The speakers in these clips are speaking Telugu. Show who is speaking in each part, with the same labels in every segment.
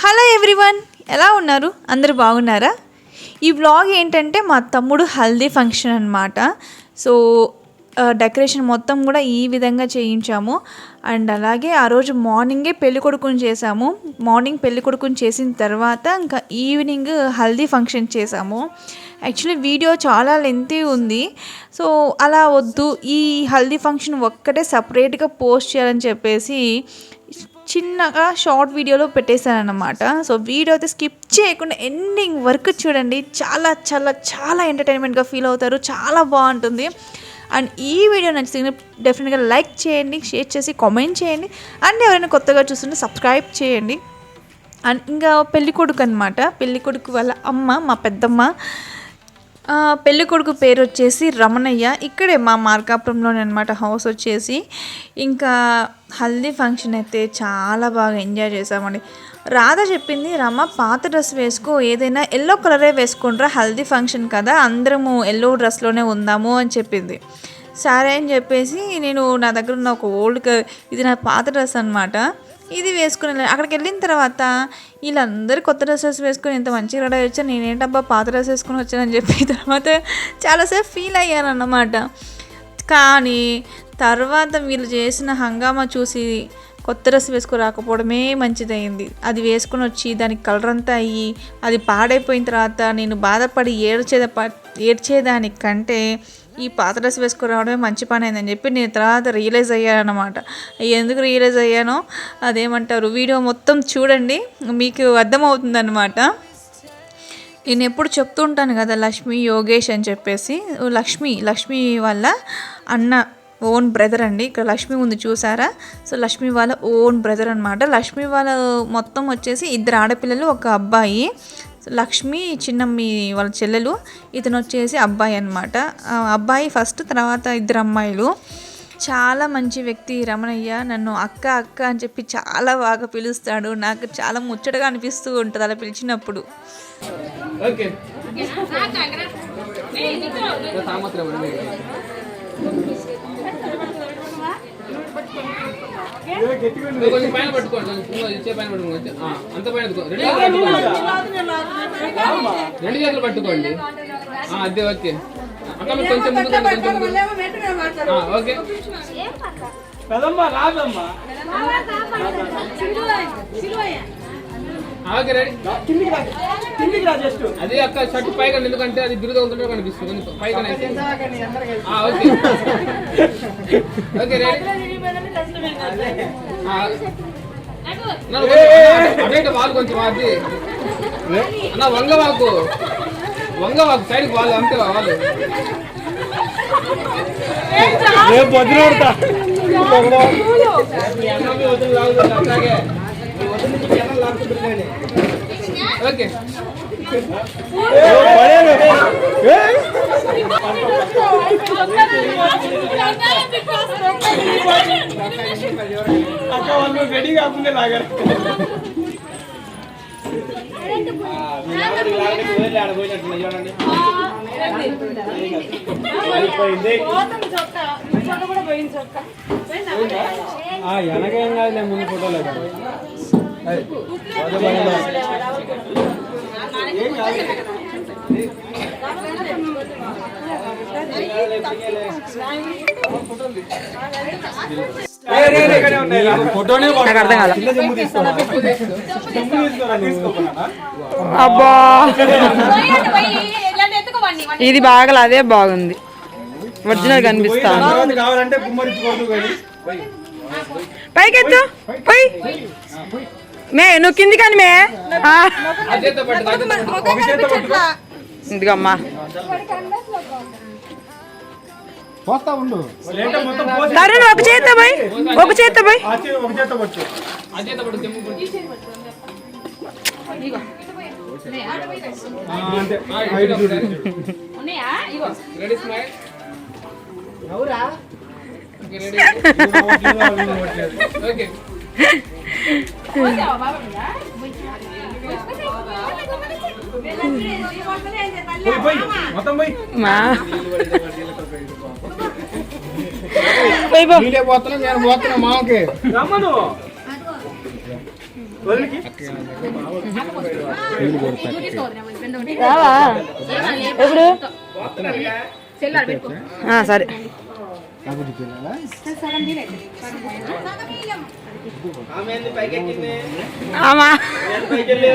Speaker 1: హలో ఎవ్రీవన్ ఎలా ఉన్నారు? అందరు బాగున్నారా? ఈ వ్లాగ్ ఏంటంటే మా తమ్ముడు హల్దీ ఫంక్షన్ అనమాట సో డెకరేషన్ మొత్తం కూడా ఈ విధంగా చేయించాము. అండ్ అలాగే ఆ రోజు మార్నింగే పెళ్ళి కొడుకుని చేసాము మార్నింగ్ పెళ్ళి కొడుకుని చేసిన తర్వాత ఇంకా ఈవినింగ్ హల్దీ ఫంక్షన్ చేసాము యాక్చువల్లీ వీడియో చాలా లెంతీ ఉంది. సో అలా వద్దు ఈ హల్దీ ఫంక్షన్ ఒక్కటే సపరేట్గా పోస్ట్ చేయాలని చెప్పేసి చిన్నగా షార్ట్ వీడియోలో పెట్టేశాను అనమాట సో వీడియో అయితే స్కిప్ చేయకుండా ఎండింగ్ వరకు చూడండి. చాలా చాలా చాలా ఎంటర్టైన్మెంట్గా ఫీల్ అవుతారు. చాలా బాగుంటుంది. అండ్ ఈ వీడియో నచ్చితే డెఫినెట్గా లైక్ చేయండి షేర్ చేసి కామెంట్ చేయండి. అండ్ ఎవరైనా కొత్తగా చూస్తుంటే సబ్స్క్రైబ్ చేయండి. అండ్ ఇంకా పెళ్ళికొడుకు అనమాట పెళ్ళికొడుకు వాళ్ళ అమ్మ మా పెద్దమ్మ. పెళ్ళి కొడుకు పేరు వచ్చేసి రమణయ్య. ఇక్కడే మా మార్కాపురంలోనే అనమాట హౌస్ వచ్చేసి. ఇంకా హల్దీ ఫంక్షన్ అయితే చాలా బాగా ఎంజాయ్ చేసామండి రాధ చెప్పింది రమ పాత డ్రెస్ వేసుకో ఏదైనా ఎల్లో కలరే వేసుకుంటారా హల్దీ ఫంక్షన్ కదా అందరము ఎల్లో డ్రెస్లోనే ఉందాము అని చెప్పింది. సరే అని చెప్పేసి నేను నా దగ్గర ఉన్న ఒక ఓల్డ్ ఇది నా పాత డ్రెస్ అనమాట ఇది వేసుకుని అక్కడికి వెళ్ళిన తర్వాత వీళ్ళందరూ కొత్త డ్రెస్సెస్ వేసుకొని ఇంత మంచిగా రెడీ వచ్చాను నేనేంటబ్బా పాత డ్రెస్ వేసుకొని వచ్చానని చెప్పి తర్వాత చాలాసేపు ఫీల్ అయ్యాను అన్నమాట కానీ తర్వాత వీళ్ళు చేసిన హంగామా చూసి కొత్త డ్రెస్ వేసుకుని రాకపోవడమే మంచిదైంది. అది వేసుకొని వచ్చి దానికి కలర్ అంతా అయ్యి అది పాడైపోయిన తర్వాత నేను బాధపడి ఏడ్చేద ఏడ్చేదానికంటే ఈ పాత డ్రెస్ వేసుకుని రావడమే మంచి పని అయిందని చెప్పి నేను తర్వాత రియలైజ్ అయ్యాను అనమాట ఎందుకు రియలైజ్ అయ్యానో? అదేమంటారు? వీడియో మొత్తం చూడండి మీకు అర్థమవుతుందన్నమాట. నేను ఎప్పుడు చెప్తూ ఉంటాను కదా లక్ష్మి యోగేష్ అని చెప్పేసి. లక్ష్మి లక్ష్మి వాళ్ళ అన్న ఓన్ బ్రదర్ అండి. ఇక్కడ లక్ష్మి ఉంది చూసారా? సో లక్ష్మి వాళ్ళ ఓన్ బ్రదర్ అనమాట లక్ష్మి వాళ్ళ మొత్తం వచ్చేసి ఇద్దరు ఆడపిల్లలు ఒక అబ్బాయి. లక్ష్మి చిన్నమ్మి వాళ్ళ చెల్లెలు ఇతను వచ్చేసి అబ్బాయి అనమాట అబ్బాయి ఫస్ట్ తర్వాత ఇద్దరు అమ్మాయిలు చాలా మంచి వ్యక్తి రమణయ్య నన్ను అక్క అక్క అని చెప్పి చాలా బాగా పిలుస్తాడు నాకు చాలా ముచ్చటగా అనిపిస్తూ ఉంటుంది అలా పిలిచినప్పుడు
Speaker 2: ఓకే కొంచెం పైన పట్టుకోండి కొంచెం ఇచ్చే పైన పట్టుకోండి ఆ, అంత పైన. రెండు చేతులు పట్టుకోండి రెండు చేతులు పట్టుకోండి. ఆ, అదే ఓకే. అక్క మీరు కొంచెం. ఆ, ఓకే. అది అక్క షర్ట్ పైగా ఎందుకంటే అది బిరుదు అవుతుంటే కనిపిస్తుంది. కొంచెం పైగా ఆ, ఓకే. ఓకే రెడీ అటు ఇటు వాళ్ళు కొంచెం అది అన్న వంగ వాకు వంగ వాకు సైడ్కి వాళ్ళు అంతే వాళ్ళు
Speaker 3: రేపు పొద్దున కొడతా
Speaker 2: మీ అన్న మీ వదిన లాగుతుంది అట్లాగే మీ వదిన నుంచి అన్న లాగుతుంది కానీ. ఓకే
Speaker 3: పడేరు అక్క వాళ్ళు రెడీ కాకుండా లాగారు వెనకేం కాదులే ముందు ఫోటోలో
Speaker 4: అబ్బా. ఇది బాగల అదే బాగుంది. ఒరిజినల్ కనిపిస్తాను
Speaker 3: కావాలంటే కానీ.
Speaker 4: పైకెత్తు పై. మే నువ్వు కింది కానీ మే. ఇదిగమ్మా.
Speaker 3: పోస్తా ఉండు. లేదంటే మొత్తం పోసి
Speaker 4: తరుణ్ ఒక చేత్తో పోయి. ఒక పోయి.
Speaker 3: చేతి
Speaker 2: స్మైల్ ఓకే.
Speaker 4: మా.
Speaker 2: మీరే పోతున్నా నేను పోతున్నా మామకి.
Speaker 3: రమ్మను. వదిలికి.
Speaker 4: రావా? ఎప్పుడు? ఆ, సరే.
Speaker 3: ఆమె. ఏంది పైకి ఎక్కింది
Speaker 4: ఆమా
Speaker 3: నేను పైకి వెళ్ళి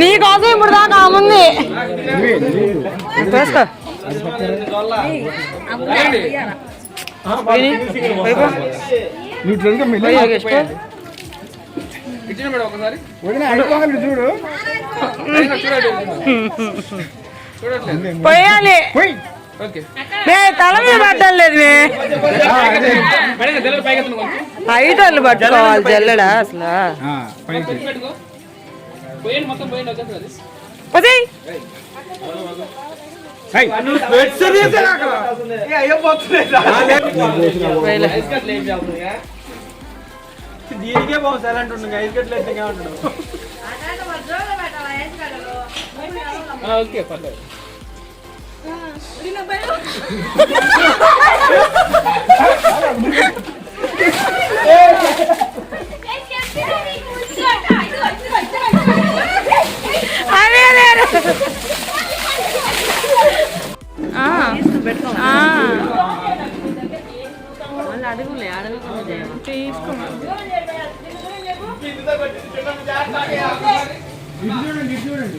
Speaker 4: నీ కోసం ఇప్పుడు దాకా ఆముంది వేసుకో
Speaker 3: చూడు
Speaker 4: పోయాలి. మే తల మీద పడ్డం లేదు మే. హైట్ వాళ్ళు పట్టుకోవాలి జల్లడా అసలు.
Speaker 3: దీనికే బాగుంది సైలెంట్ ఉండు ఐదు గంటలు అయితే ఉంటాడు
Speaker 2: ఓకే పర్లేదు.
Speaker 4: అదే అదే అదే. ఆ, ఆ. తీసుకో. ఏం బాలింత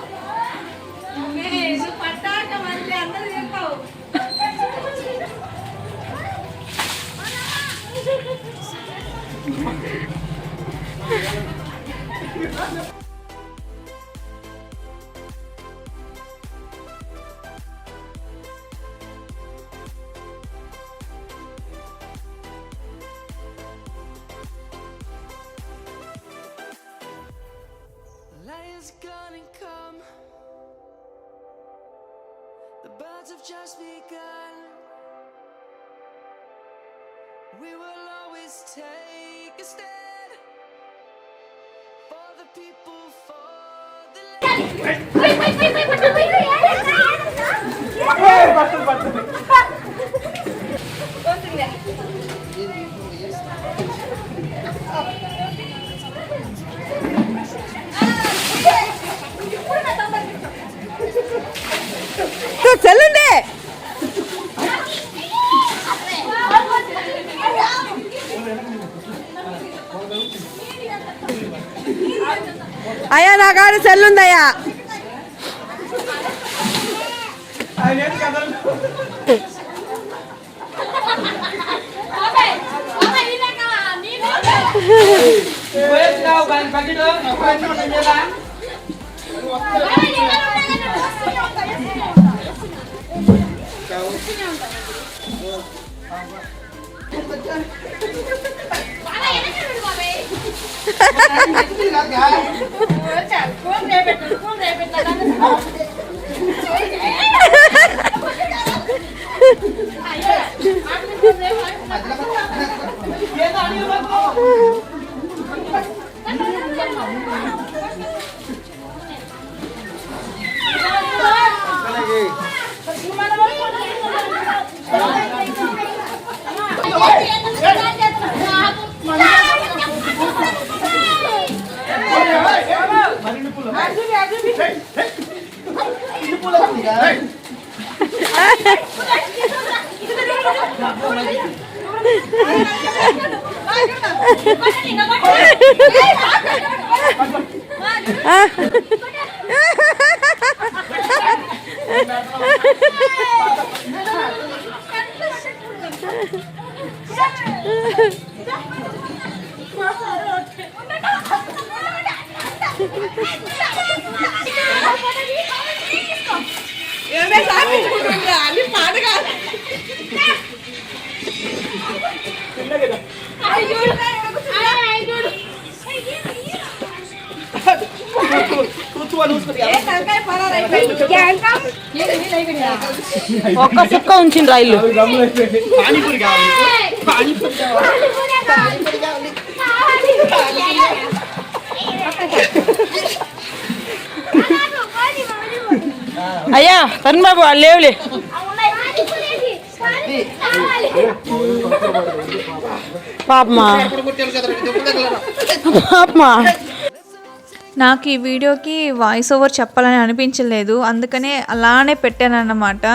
Speaker 5: The birds have just begun. We will always take a stand for the people, for the land.
Speaker 4: Wait, wait, wait, wait, wait,
Speaker 3: wait, wait, wait,
Speaker 2: wait, wait, wait, wait, కానీ బకెట్ పోయేసినావు మీద
Speaker 5: Thank you. Oh, Ha ha ha!
Speaker 4: ఒక్క సుక్క ఉంచిండ్రు రైలు. అయ్యా తరుణ్ బాబు వాళ్ళు లేవులే. పాపమా? పాపమా?
Speaker 1: నాకు ఈ వీడియోకి వాయిస్ ఓవర్ చెప్పాలని అనిపించలేదు. అందుకనే అలానే పెట్టాను అన్నమాట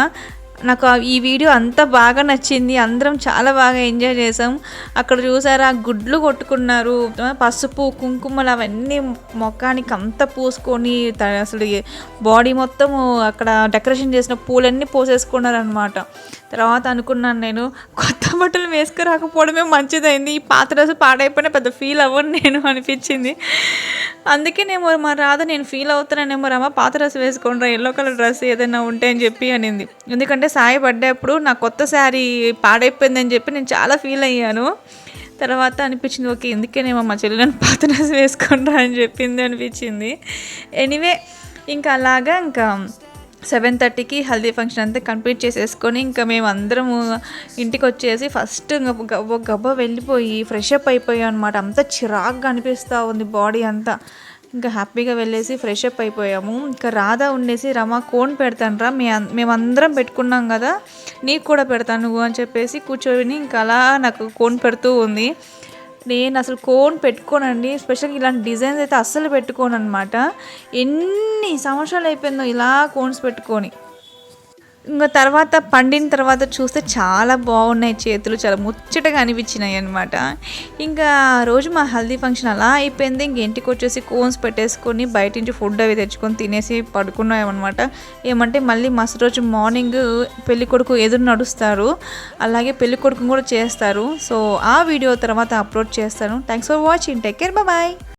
Speaker 1: నాకు ఈ వీడియో అంత బాగా నచ్చింది. అందరం చాలా బాగా ఎంజాయ్ చేసాం. అక్కడ చూసారా గుడ్లు కొట్టుకున్నారు. పసుపు కుంకుమలు అవన్నీ మొఖానికి అంత పూసుకొని అసలు బాడీ మొత్తం అక్కడ డెకరేషన్ చేసిన పూలన్నీ పోసేసుకున్నారు అనమాట తర్వాత అనుకున్నాను నేను కొత్త బట్టలు వేసుకురాకపోవడమే మంచిదైంది. ఈ పాత డ్రెస్ పాడైపోయినా పెద్ద ఫీల్ అవ్వను నేను అనిపించింది. అందుకే నేను మా రాధ నేను ఫీల్ అవుతున్నానేమో రామా పాత డ్రెస్ వేసుకోండి ఎల్లో కలర్ డ్రెస్ ఏదైనా ఉంటే అని చెప్పి అనింది. ఎందుకంటే సాయి పడ్డప్పుడు నా కొత్త శారీ పాడైపోయిందని చెప్పి నేను చాలా ఫీల్ అయ్యాను. తర్వాత అనిపించింది ఓకే ఎందుకేనేమో మా చెల్లెని పాత డ్రెస్ వేసుకుంటా అని చెప్పింది అనిపించింది. ఎనీవే ఇంకా అలాగా ఇంకా సెవెన్ థర్టీకి హల్దీ ఫంక్షన్ అంతా కంప్లీట్ చేసేసుకొని ఇంకా మేము అందరము ఇంటికి వచ్చేసి ఫస్ట్ గబ్బ గబ్బ వెళ్ళిపోయి ఫ్రెష్ అప్ అయిపోయాం అనమాట అంతా చిరాగ్గా అనిపిస్తూ ఉంది బాడీ అంతా. ఇంకా హ్యాపీగా వెళ్ళేసి ఫ్రెష్ అప్ అయిపోయాము. ఇంకా రాధా ఉండేసి రమ కోన్ పెడతాను రా. మే మేమందరం పెట్టుకున్నాం కదా. నీకు కూడా పెడతాను నువ్వు అని చెప్పేసి కూర్చొని ఇంకా అలా నాకు కోన్ పెడుతూ ఉంది. నేను అసలు కోన్ పెట్టుకోనండి స్పెషల్గా ఇలాంటి డిజైన్స్ అయితే అస్సలు పెట్టుకోను అనమాట ఎన్ని సంవత్సరాలు అయిపోయిందో ఇలా కోన్స్ పెట్టుకొని. ఇంకా తర్వాత పండిన తర్వాత చూస్తే చాలా బాగున్నాయి చేతులు చాలా ముచ్చటగా అనిపించినాయి అనమాట ఇంకా ఆ రోజు మా హల్దీ ఫంక్షన్ అలా అయిపోయింది. ఇంక ఇంటికి వచ్చేసి కోన్స్ పెట్టేసుకొని బయట నుంచి ఫుడ్ అవి తెచ్చుకొని తినేసి పడుకున్నామన్నమాట ఏమంటే మళ్ళీ మస్తు రోజు మార్నింగ్ పెళ్ళి కొడుకు ఎదురు నడుస్తారు. అలాగే పెళ్ళి కొడుకును కూడా చేస్తారు. సో ఆ వీడియో తర్వాత అప్లోడ్ చేస్తాను. Thanks for watching take care bye